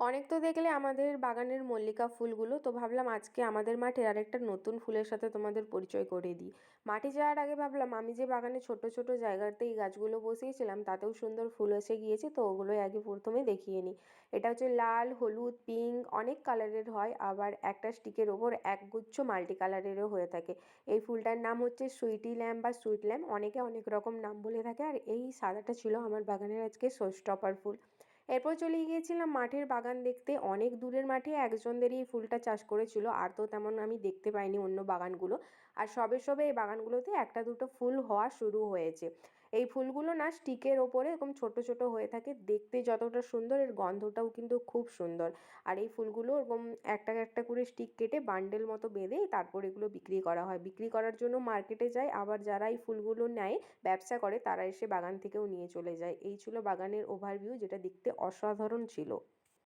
অনেক তো দেখলে আমাদের বাগানের মল্লিকা ফুলগুলো, তো ভাবলাম আজকে আমাদের মাঠে আরেকটা নতুন ফুলের সাথে তোমাদের পরিচয় করে দিই। মাঠে যাওয়ার আগে ভাবলাম আমি যে বাগানে ছোট ছোট জায়গাতে এই গাছগুলো বসিয়েছিলাম, তাতেও সুন্দর ফুল এসে গিয়েছে, তো ওগুলোই আগে প্রথমে দেখিয়ে নিই। এটা হচ্ছে লাল, হলুদ, পিঙ্ক, অনেক কালারের হয়, আবার একটা স্টিকের ওপর একগুচ্ছ মাল্টি কালারেরও হয়ে থাকে। এই ফুলটার নাম হচ্ছে সুইটি ল্যাম্প বা সুইট ল্যাম্প, অনেকে অনেক রকম নাম বলে থাকে, আর এই সাদাটা ছিল আমার বাগানের আজকে সোস্টপার ফুল। এরপর চলে গিয়েছিলাম মাঠের বাগান দেখতে। অনেক দূরের মাঠে একজনদেরই এই ফুলটা চাষ করেছিল, আর তো তেমন আমি দেখতে পাইনি অন্য বাগানগুলো। আর সবে সবে এই বাগানগুলোতে একটা দুটো ফুল হওয়া শুরু হয়েছে। এই ফুলগুলো না স্টিকের ওপরে এরকম ছোট ছোট হয়ে থাকে, দেখতে যতটা সুন্দর, এর গন্ধটাও কিন্তু খুব সুন্দর। আর এই ফুলগুলো এরকম একটা একটা করে স্টিক কেটে বান্ডেল মতো বেঁধে তারপর এগুলো বিক্রি করা হয়। বিক্রি করার জন্য মার্কেটে যায়, আবার যারা এই ফুলগুলো নেয়, ব্যবসা করে, তারা এসে বাগান থেকেও নিয়ে চলে যায়। এই ছিল বাগানের ওভারভিউ যেটা দেখতে অসাধারণ ছিল।